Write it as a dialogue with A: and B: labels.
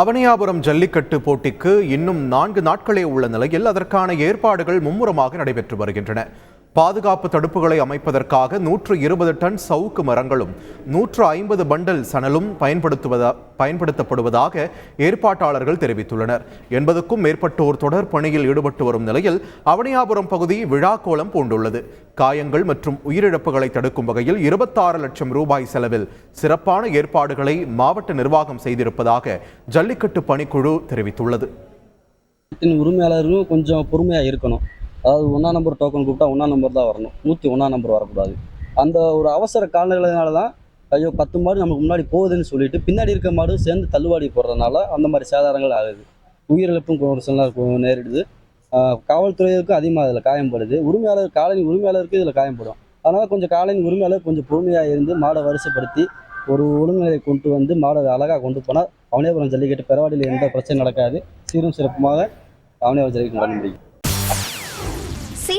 A: அவனியாபுரம் ஜல்லிக்கட்டு போட்டிக்கு இன்னும் நான்கு நாட்களே உள்ள நிலையில் அதற்கான ஏற்பாடுகள் மும்முரமாக நடைபெற்று வருகின்றன. பாதுகாப்பு தடுப்புகளை அமைப்பதற்காக நூற்று இருபது டன் சவுக்கு மரங்களும் நூற்று ஐம்பது பண்டல் சணலும் பயன்படுத்துவதா பயன்படுத்தப்படுவதாக ஏற்பாட்டாளர்கள் தெரிவித்துள்ளனர். எண்பதுக்கும் மேற்பட்டோர் தொடர் பணியில் ஈடுபட்டு வரும் நிலையில் அவனியாபுரம் பகுதி விழாக்கோலம் பூண்டுள்ளது. காயங்கள் மற்றும் உயிரிழப்புகளை தடுக்கும் வகையில் இருபத்தாறு லட்சம் ரூபாய் செலவில் சிறப்பான ஏற்பாடுகளை மாவட்ட நிர்வாகம் செய்திருப்பதாக ஜல்லிக்கட்டு பணிக்குழு தெரிவித்துள்ளது.
B: உரிமையாளர்களும் கொஞ்சம் பொறுமையாக இருக்கணும். அதாவது ஒன்றா நம்பர் டோக்கன் கூப்பிட்டா ஒன்றா நம்பர் தான் வரணும். நூற்றி ஒன்றா நம்பர் வரக்கூடாது. அந்த ஒரு அவசர காலநிலையினால தான் ஐயோ பத்து மாடு நமக்கு முன்னாடி போகுதுன்னு சொல்லிட்டு பின்னாடி இருக்க மாடு சேர்ந்து தள்ளுவாடி போடுறதுனால அந்த மாதிரி சேதாரங்கள் ஆகுது. உயிரிழப்பும் ஒரு சில நேரிடுது. ஆஹ் காவல்துறையினருக்கும் அதிகமாக இதில் காயம்படுது. உரிமையாளர் காலனி உரிமையாளருக்கு இதில் காயம்படும். அதனால் கொஞ்சம் காலனி உரிமையாளர் கொஞ்சம் பொறுமையாக இருந்து மாடை வரிசைப்படுத்தி ஒரு ஒழுங்குநிலை கொண்டு வந்து மாடை அழகாக கொண்டு போனால் அவனியாபுரம் ஜல்லிக்கட்டு பெறவாடியில் எந்த பிரச்சனையும் நடக்காது. சீரும் சிறப்புமாக அவனியாபுரம் ஜல்லிக்கட்டு நடந்து முடியும்.